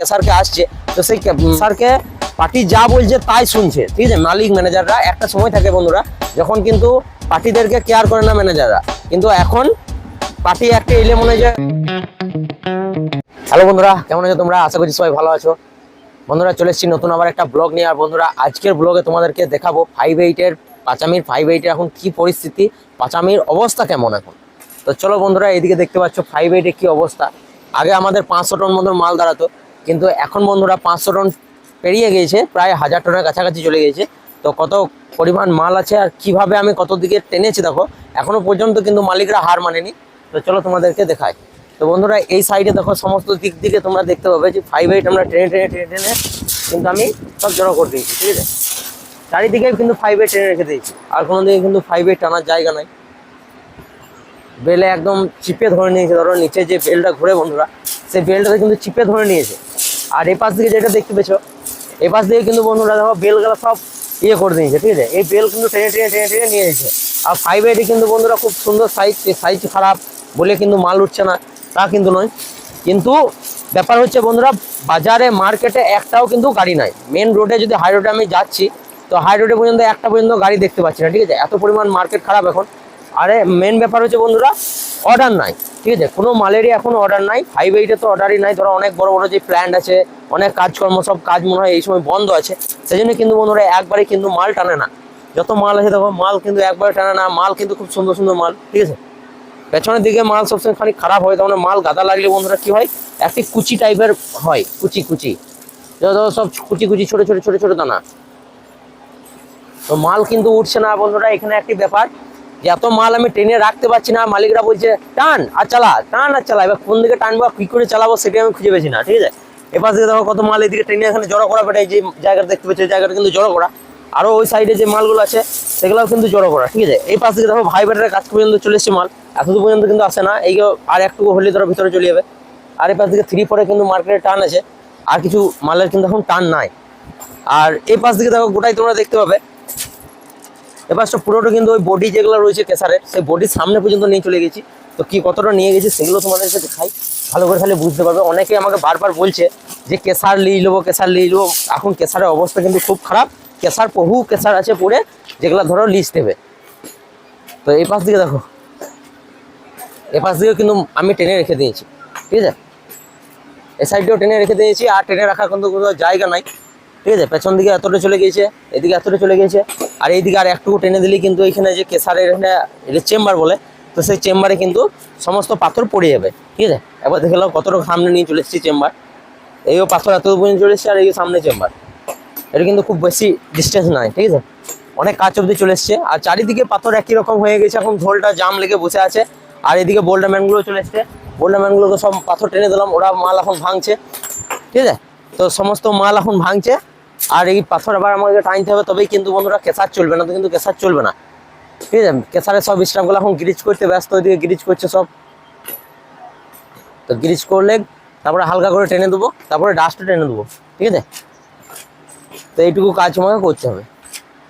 স্যারকে আসছে তো সেই স্যারকে পার্টি যা বলছে তাই শুনছে ঠিক আছে? মালিক ম্যানেজাররা একটা সময় থাকে বন্ধুরা যখন কিন্তু পার্টিদেরকে কেয়ার করে না ম্যানেজাররা। কিন্তু এখন পার্টি একটা এলে মনে হয় হ্যালো বন্ধুরা কেমন আছো তোমরা? আশা করছি সবাই ভালো আছো। বন্ধুরা চলে এসেছি নতুন আবার একটা ব্লগ নিয়ে। আর বন্ধুরা আজকের ব্লগে তোমাদেরকে দেখাবো ফাইভ এইটের পাঁচামির ফাইভ এইটের এখন কি পরিস্থিতি পাঁচামির অবস্থা কেমন এখন? তো চলো বন্ধুরা এদিকে দেখতে পাচ্ছ ফাইভ এইটের কি অবস্থা। আগে আমাদের পাঁচশো টন মতন মাল দাঁড়াতো কিন্তু এখন বন্ধুরা পাঁচশো টন পেরিয়ে গিয়েছে, প্রায় হাজার টনের কাছাকাছি চলে গিয়েছে। তো কত পরিমাণ মাল আছে আর কীভাবে আমি কত দিকে টেনেছি দেখো এখনও পর্যন্ত কিন্তু মালিকরা হার মানেনি। তো চলো তোমাদেরকে দেখায় তো বন্ধুরা, এই সাইডে দেখো সমস্ত দিক দিকে তোমরা দেখতে পাবে যে ফাইভ এইট আমরা টেনে টেনে টেনে টেনে কিন্তু আমি সব জড়ো করে দিয়েছি, ঠিক আছে? চারিদিকে কিন্তু ফাইভ এইট টেনে রেখে দিয়েছি, আর কোনো দিকে কিন্তু ফাইভ এইট টানার জায়গা নাই। বেলে একদম চিপে ধরে নিয়েছে, ধরো নিচে যে বেলটা ঘুরে বন্ধুরা, সেই বেলটাতে কিন্তু চিপে ধরে নিয়েছে। আর এই পাশ দিকে যেটা দেখতে পেছো এই পাশ দিকে কিন্তু বন্ধুরা দেখো বেলগুলো সব ইয়ে করে দিয়েছে, ঠিক আছে? এই বেল কিন্তু টেনে টেনে টেনে টেনে নিয়ে এসেছে। আর ফাইভ এইটে কিন্তু বন্ধুরা খুব সুন্দর সাইজ সাইজ খারাপ বলে কিন্তু মাল উঠছে না, তা কিন্তু নয়। কিন্তু ব্যাপার হচ্ছে বন্ধুরা, বাজারে মার্কেটে একটাও কিন্তু গাড়ি নাই। মেন রোডে যদি হাই রোডে আমি যাচ্ছি, তো হাই রোডে পর্যন্ত একটা পর্যন্ত গাড়ি দেখতে পাচ্ছি না, ঠিক আছে? এত পরিমাণ মার্কেট খারাপ এখন। আরে মেন ব্যাপার হচ্ছে বন্ধুরা অর্ডার নাই। ঠিক আছে? কোনো মালেরই এখন অর্ডার নাই। ফাইভ এইটে তো অর্ডারই নাই। ধরো অনেক বড় বড় যে প্ল্যান্ট আছে, অনেক কাজকর্ম, সব কাজ মনে হয় এই সময় বন্ধ আছে। সেই জন্য কিন্তু বন্ধুরা একবারে কিন্তু মাল টানে না। যত মাল আছে, দেখো, মাল কিন্তু একবারে টানে না। মাল কিন্তু খুব সুন্দর সুন্দর মাল, ঠিক আছে? পেছনের দিকে মাল সবসময় খানিক খারাপ হয় তখন মাল গাদা লাগলে বন্ধুরা কি হয়? একটি কুচি টাইপের হয়, কুচি কুচি। ধরো, সব কুচি কুচি, ছোট ছোট ছোট ছোট দানা। তো মাল কিন্তু উঠছে না বন্ধুরা, এখানে একটি ব্যাপার। যে এত মাল আমি ট্রেনে রাখতে পারছি না, মালিকরা বলছে, টান আর চালা, টান আর চালা। এবার কোন দিকে টানবো কি করে চালাবো সেটাই আমি খুঁজে পেয়েছি না, ঠিক আছে? এপাশ দিকে দেখো কত মাল এদিকে ট্রেনে এখানে জড়ো করা পেটে যে জায়গাটা দেখতে পাচ্ছি জায়গাটা কিন্তু জড়ো করা। আরও ওই সাইডে যে মালগুলো আছে, সেগুলোও কিন্তু জড়ো করা, ঠিক আছে? এই পাশ দিকে দেখো ভাই বেটার কাজ পর্যন্ত চলে এসছে মাল। এতদূর পর্যন্ত কিন্তু আসে না, এই আর একটু হলে ধরো ভিতরে চলে যাবে। আর এই পাশ দিকে থ্রি ফোরে কিন্তু মার্কেটে টান আছে। আর কিছু মালের কিন্তু এখন টান নাই। আর এই পাশ দিকে দেখো গোটাই তোমরা দেখতে পাবে এবার পুরোটা কিন্তু ওই বডি যেগুলো রয়েছে কেসারের, সেই বডির সামনে পর্যন্ত নিয়ে চলে গেছি। তো কি কতটা নিয়ে গেছি সেগুলো তোমাদের সাথে দেখাই। ভালো করে খালি বুঝতে পারবে। অনেকে আমাকে বারবার বলছে যে কেসার লিয়ে নেব, কেসার লিয়ে নেব। এখন কেসারের অবস্থা কিন্তু খুব খারাপ। কেসার, বহু কেসার আছে পড়ে, যেগুলো ধরো লিস্ট দেবে। তো এই পাশ দিকে দেখো। এ পাশ দিকেও কিন্তু আমি টেনে রেখে দিয়েছি। ঠিক আছে? এই সাইডেও টেনে রেখে দিয়েছি। আর টেনে রাখার কিন্তু কোনো জায়গা নাই। ঠিক আছে? পেছন দিকে এতটা চলে গিয়েছে, এদিকে এতটা চলে গিয়েছে। আর এইদিকে আর একটু টেনে দিলেই কিন্তু এখানে যে কেসারের এখানে এটা চেম্বার বলে, তো সেই চেম্বারে কিন্তু সমস্ত পাথর পড়ে যাবে, ঠিক আছে? একবার দেখে নাও কতটা সামনে নিয়ে চলে এসেছি চেম্বার। এইও পাথর এত পর্যন্ত চলে এসেছে আর এই সামনে চেম্বার। এটা কিন্তু খুব বেশি ডিস্টেন্স নাই ঠিক আছে? অনেক কাজ অবধি চলে এসছে। আর চারিদিকে পাথর একই রকম হয়ে গেছে, এখন ঝোলটা জাম লেগে বসে আছে। আর এদিকে বোল্ডার ম্যানগুলো চলে এসছে। বোল্ডার ম্যানগুলোকে সব পাথর টেনে দিলাম, ওরা মাল এখন ভাঙছে, ঠিক আছে? তো সমস্ত মাল এখন ভাঙছে। আর এই পাথর আবার আমাকে টাইনতে হবে, তবেই কিন্তু বন্ধুরা কেসার চলবে না, তো কিন্তু কেসার চলবে না। ঠিক আছে? কেসারের সব স্টাফগুলো এখন গ্রিজ করতে ব্যস্ত, ওইদিকে গ্রিজ করছে সব। তো গ্রিজ করলে তারপরে হালকা করে টেনে দেবো, তারপরে ডাস্টও টেনে দেবো, ঠিক আছে? তো এইটুকু কাজ আমাকে করতে হবে।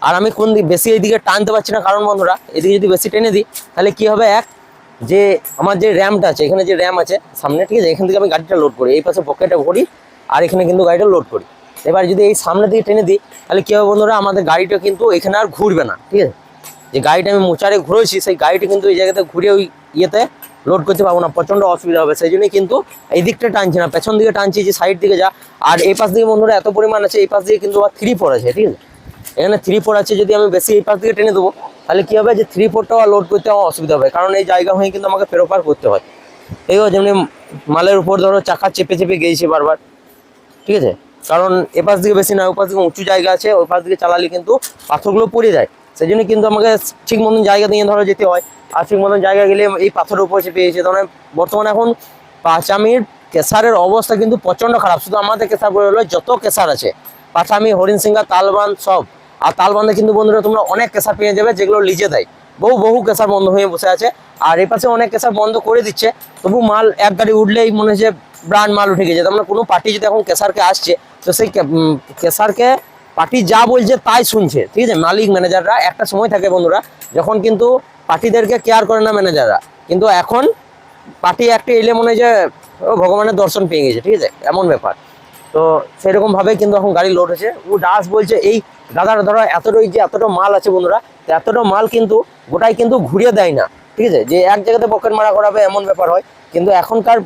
আর আমি কোন দিক বেশি এইদিকে টানতে পারছি না, কারণ বন্ধুরা, এদিকে যদি বেশি টেনে দিই, তাহলে কি হবে এক? যে আমার যে র্যামটা আছে, এখানে যে র্যাম আছে, সামনে, ঠিক আছে? এখান থেকে আমি গাড়িটা লোড করি, এই পাশে পকেটে ভরি, আর এখানে কিন্তু গাড়িটা লোড করি। এবার যদি এই সামনে দিকে টেনে দিই, তাহলে কী হবে বন্ধুরা? আমাদের গাড়িটা কিন্তু এখানে আর ঘুরবে না, ঠিক আছে? যে গাড়িটা আমি মোচারে ঘুরেছি, সেই গাড়িটা কিন্তু এই জায়গাতে ঘুরে ওই ইয়েতে লোড করতে পারব না, প্রচণ্ড অসুবিধা হবে। সেই জন্যই কিন্তু এই দিকটা টানছি না, পেছন দিকে টানছি, যে সাইড দিকে যা। আর এই পাশ দিকে বন্ধুরা এত পরিমাণ আছে, এই পাশ দিকে কিন্তু আবার থ্রি ফোর আছে, ঠিক আছে? এখানে থ্রি ফোর আছে, যদি আমি বেশি এই পাশ দিকে টেনে দেবো, তাহলে কী হবে? যে থ্রি ফোরটাও লোড করতে আমার অসুবিধা হবে, কারণ এই জায়গা হয়ে কিন্তু আমাকে ফেরোপার করতে হয়। এই যেমনি মালের উপর ধরো চাকা চেপে চেপে গিয়েছে বারবার, ঠিক আছে? কারণ এপাশ দিকে বেশি না, ওপাশ দিকে উঁচু জায়গা আছে ওই পাশ দিকে চালালে কিন্তু পাথরগুলো পড়ে যায়। সেই জন্য কিন্তু আমাকে ঠিক মতন জায়গা দিয়ে ধরো যেতে হয়। আর ঠিক মতন জায়গা গেলে এই পাথরের উপর চেপে গেছে তখন বর্তমানে এখন পাঁচামির কেসারের অবস্থা কিন্তু প্রচণ্ড খারাপ। শুধু আমাদের কেসার বলে হলো যত কেসার আছে, পাঁচামি হরিণ সিংহা তালবান সব। আর তালবান্ধে কিন্তু বন্ধুরা তোমরা অনেক কেসার পেয়ে যাবে, যেগুলো লিজে দেয়। বহু বহু কেসার বন্ধ হয়ে বসে আছে। আর এই পাশে অনেক কেসার বন্ধ করে দিচ্ছে। তবু মাল এক গাড়ি উঠলেই মনে হচ্ছে ব্রান্ড মাল উঠে গেছে। তার মানে কোনো পার্টি যদি এখন কেসারকে আসছে তো সেই কেসারকে পার্টি যা বলছে তাই শুনছে, ঠিক আছে? মালিক ম্যানেজাররা একটা সময় থাকে বন্ধুরা, যখন কিন্তু পার্টিদেরকে কেয়ার করে না ম্যানেজাররা কিন্তু এখন পার্টি একটা এলে মনে হয় যে ভগবানের দর্শন পেয়ে গেছে, ঠিক আছে? এমন ব্যাপার। তো সেরকমভাবে কিন্তু এখন গাড়ি লোড হয়েছে। ও দাস বলছে, এই দাদার ধরো এতটাই যে এতটা মাল আছে বন্ধুরা এতটা মাল কিন্তু গোটাই কিন্তু ঘুরিয়ে দেয় না, ঠিক আছে? যে এক জায়গাতে পকেট মারা করাবে, এমন ব্যাপার হয়। কিন্তু এখনকার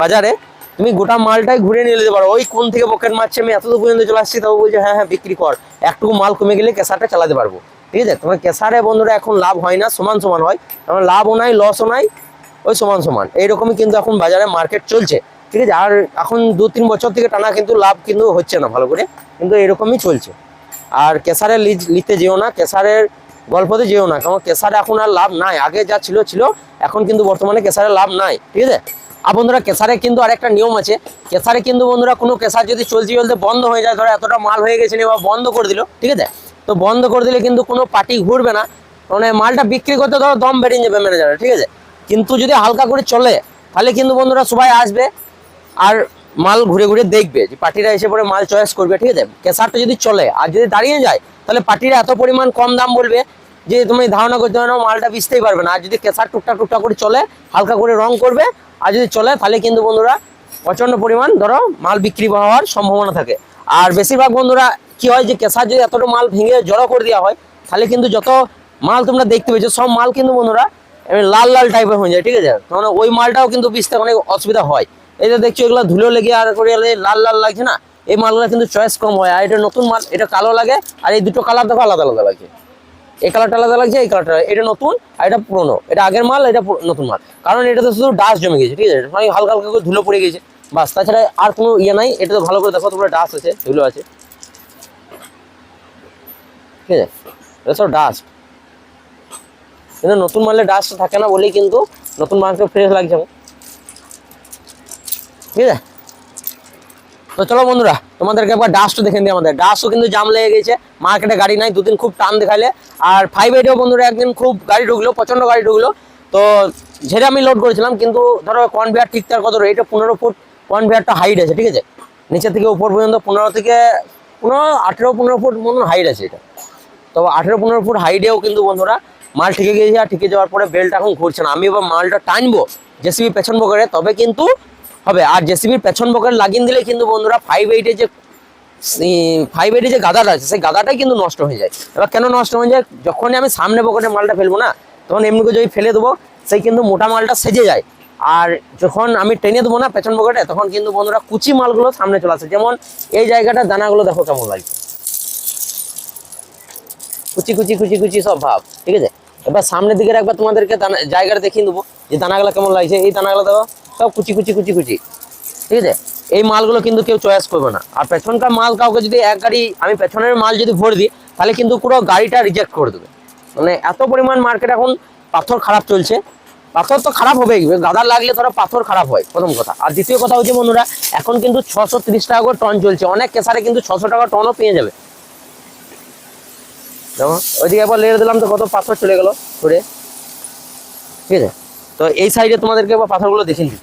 বাজারে তুমি গোটা মালটাই ঘুরে নিয়ে যেতে পারো। ওই কোন থেকে পকেট মারছে, আমি এত দূর পর্যন্ত চলে আসছি তাও বলছে হ্যাঁ হ্যাঁ বিক্রি কর। একটুকু মাল কমে গেলে কেসারটা চালাতে পারব। ঠিক আছে? তোমার কেসারে বন্ধুরা এখন লাভ হয় না, সমান সমান হয়। তোমার লাভও নাই লসও নাই, ওই সমান সমান। এইরকমই কিন্তু এখন বাজারে মার্কেট চলছে। ঠিক আছে? আর এখন দু তিন বছর থেকে টানা কিন্তু লাভ কিন্তু হচ্ছে না ভালো করে, কিন্তু এরকমই চলছে। আর কেসারের লিজ নিতে যেও না কেসারের গল্পতে যেও না, কারণ কেসারে এখন আর লাভ নাই। আগে যা ছিল ছিল। এখন কিন্তু বর্তমানে কেসারে লাভ নাই। ঠিক আছে? আর বন্ধুরা কেসারে কিন্তু আর একটা নিয়ম আছে। কেসারে কিন্তু বন্ধুরা, কোনো কেসার যদি চলতে চলতে বন্ধ হয়ে যায়, ধরো এতটা মাল হয়ে গেছে বা বন্ধ করে দিল, ঠিক আছে? তো বন্ধ করে দিলে কিন্তু কোনো পার্টি ঘুরবে না। মানে মালটা বিক্রি করতে ধরো দম বেরিয়ে যাবে ম্যানেজারের ঠিক আছে? কিন্তু যদি হালকা করে চলে, তাহলে কিন্তু বন্ধুরা সবাই আসবে আর মাল ঘুরে ঘুরে দেখবে যে পার্টিরা এসে পরে মাল চয়েস করবে, ঠিক আছে? কেসারটা যদি চলে আর যদি দাঁড়িয়ে যায়, তাহলে পার্টিরা এত পরিমাণ কম দাম বলবে যে তুমি ধারণা করতে পারো মালটা বেচতেই পারবে না। আর যদি কেসার টুকটাক টুকটাক করে চলে, হালকা করে রং করবে, আর যদি চলে, তাহলে কিন্তু বন্ধুরা প্রচণ্ড পরিমাণ ধরো মাল বিক্রি হওয়ার সম্ভাবনা থাকে। আর বেশিরভাগ বন্ধুরা কি হয় যে, কেসার যদি এতটা মাল ভেঙে জড়ো করে দেওয়া হয়, তাহলে কিন্তু যত মাল তোমরা দেখতে পেয়েছ, সব মাল কিন্তু বন্ধুরা লাল লাল টাইপের হয়ে যায়, ঠিক আছে? মানে ওই মালটাও কিন্তু বেচতে অনেক অসুবিধা হয়। এই যে দেখছ, এগুলো ধুলো লেগে আর করে লাল লাল লাগছে না? এই মালগুলো কিন্তু চয়েস কম হয়, আর এটা নতুন মাল, এটা কালো লাগে, আর এই দুটো কালার দেখো আলাদা আলাদা লাগছে এই কালারটা আলাদা লাগছে, এই কালারটা এটা নতুন আর এটা পুরোনো। এটা আগের মাল, এটা নতুন মাল। কারণ এটাতে শুধু ডাস্ট জমে গেছে, ঠিক আছে? মানে হালকা হালকা করে ধুলো পড়ে গেছে। বাস, তাছাড়া আর কোনো ইয়ে নাই। এটা তো ভালো করে দেখো, তোমরা ডাস্ট আছে, ধুলো আছে। ঠিক আছে? এটা সব ডাস্ট কিন্তু নতুন মালে ডাস্ট থাকে না বলেই কিন্তু নতুন মালকে ফ্রেশ লাগছে। ঠিক আছে? তো চলো বন্ধুরা, তোমাদেরকে একবার ডাস্টও দেখে দিই আমাদের। ডাস্টও কিন্তু জাম লেগে গেছে মার্কেটে গাড়ি নাই, দুদিন খুব টান দেখাইলে আর ফাইভ এইটেও বন্ধুরা একদিন খুব গাড়ি ঢুকলো, প্রচণ্ড গাড়ি ঢুকলো। তো ঝেড়ে আমি লোড করেছিলাম, কিন্তু ধরো কনভিয়ার ঠিক তার কত এটা পনেরো ফুট কনভিয়ারটা হাইট আছে, ঠিক আছে? নিচে থেকে উপর পর্যন্ত পনেরো থেকে পনেরো, আঠেরো, পনেরো ফুট মতন হাইট আছে এটা। তো আঠেরো, পনেরো ফুট হাইটেও কিন্তু বন্ধুরা মাল ঠিকে গিয়েছে, আর ঠিকে যাওয়ার পরে বেল্ট এখন ঘুরছে না। আমি এবার মালটা টানবো জেসিবি পেছন বকেটে তবে কিন্তু হবে। আর জেসিবির পেছন বকেট লাগিয়ে দিলে কিন্তু বন্ধুরা ফাইভ এইটে যে ফাইভ এইটে যে গাদাটা আছে, সেই গাদাটাই কিন্তু নষ্ট হয়ে যায়। এবার কেন নষ্ট হয়ে যায়? যখনই আমি সামনে পকেটে মালটা ফেলব না, তখন এমনি করে যদি ফেলে দেবো, সেই কিন্তু মোটা মালটা সেজে যায়। আর যখন আমি টেনে দেবো না পেছন পকেটে তখন কিন্তু বন্ধুরা কুচি মালগুলো সামনে চলে আসে। যেমন এই জায়গাটা দানাগুলো দেখো কেমন লাগছে। কুচি কুচি কুচি কুচি সব ভাব, ঠিক আছে? এবার সামনের দিকে একবার তোমাদেরকে দানা জায়গাটা দেখিয়ে দেবো, যে দানাগুলো কেমন লাগছে। এই দানাগুলো দেখো। সব কুচি কুচি কুচি কুচি। ঠিক আছে? এই মালগুলো কিন্তু কেউ চয়েস করবে না। আর পেছনকার মাল কাউকে যদি এক গাড়ি, আমি পেছনের মাল যদি ভরে দিই, তাহলে কিন্তু পুরো গাড়িটা রিজেক্ট করে দেবে। মানে এত পরিমাণ মার্কেট এখন পাথর খারাপ চলছে। পাথর তো খারাপ হবেই গাদার লাগলে ধরো পাথর খারাপ হয়, প্রথম কথা। আর দ্বিতীয় কথা হচ্ছে বন্ধুরা, এখন কিন্তু ছশো তিরিশ টাকা করে টন চলছে। অনেক কেসারে কিন্তু ছশো টাকা টনও পেয়ে যাবে। ওইদিকে একবার লেড়ে দিলাম তো কত পাথর চলে গেল। ঘুরে। ঠিক আছে? তো এই সাইডে তোমাদেরকে একবার পাথরগুলো দেখে নিই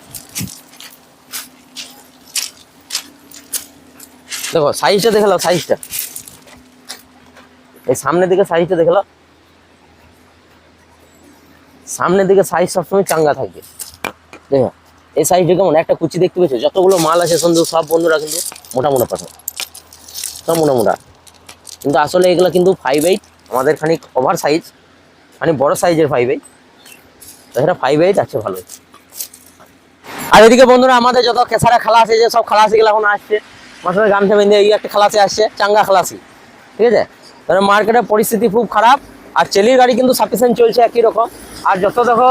দেখো সাইজটা দেখে নাও সাইজটা এই সামনের দিকে সাইজটা দেখে সামনের দিকে সাইজ সবসময় চাঙ্গা থাকবে দেখো, এই সাইজটা কেমন? একটা কুচি দেখতে পেয়েছ? যতগুলো মাল আছে কিন্তু সব বন্ধুরা কিন্তু মোটা মোটা পাথর। সব মোটা কিন্তু আসলে এগুলো কিন্তু ফাইভ এইট আমাদের খানিক ওভার সাইজ মানে বড় সাইজের ফাইভ এইট তাছাড়া ফাইভ এইট আছে ভালো আর এদিকে বন্ধুরা আমাদের যত কেসারা খালাসি যে সব খালাসিগুলো এখন আসছে। মাসের গামছা বেঁধে এই একটা খালাসি আসছে, চাঙ্গা খালাসি। ঠিক আছে? তাহলে মার্কেটের পরিস্থিতি খুব খারাপ, আর চেলির গাড়ি কিন্তু সাফিসিয়েন্ট চলছে একই রকম। আর যত দেখো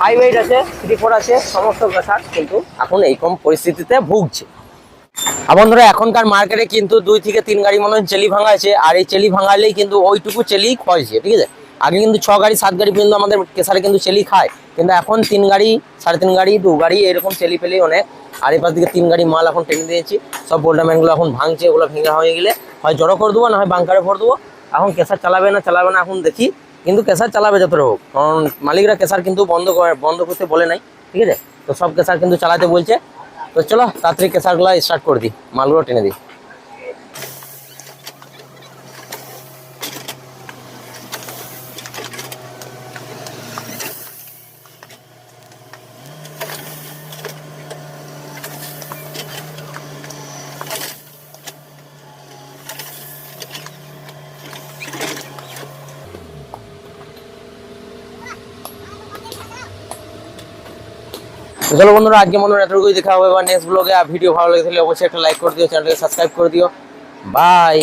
ফাইভ এইট আছে থ্রি ফোর আছে, সমস্ত কেসার কিন্তু এখন এইরকম পরিস্থিতিতে ভুগছে। আর বন্ধুরা, এখনকার মার্কেটে কিন্তু দুই থেকে তিন গাড়ি মনে হয় চেলি ভাঙা আছে আর এই চেলি ভাঙালেই কিন্তু ওইটুকু চেলি খয়েছে ঠিক আছে? আগে কিন্তু ছ গাড়ি, সাত গাড়ি পর্যন্ত আমাদের কেসারে কিন্তু চেলি খায়। কিন্তু এখন তিন গাড়ি, সাড়ে তিন গাড়ি, দু গাড়ি, এরকম চেলি ফেলি অনেক। আর এপাশ দিকে তিন গাড়ি মাল এখন টেনে দিয়েছি। সব বোল্ডারম্যানগুলো এখন ভাঙছে, ওগুলো ভেঙে হয়ে গেলে হয় জড়ো করে দেবো, না হয় বাংকারে ভর দেবো। এখন কেসার চালাবে না চালাবে না, এখন দেখি। কিন্তু কেসার চালাবে যত হোক কারণ মালিকরা কেসার কিন্তু বন্ধ করে- বন্ধ করতে বলে নাই, ঠিক আছে? তো সব কেসার কিন্তু চালাতে বলছে। তো চলো, তাড়াতাড়ি কেসারগুলো স্টার্ট করে দিই, মালগুলো টেনে দিই। চলো বন্ধুরা, আজকে মনে হয় এতটুকুই দেখা হবে বা নেক্সট ব্লগে আর ভিডিও ভালো লেগে অবশ্যই একটা লাইক করে দিও চ্যানেলকে সাবস্ক্রাইব করে দিও। বাই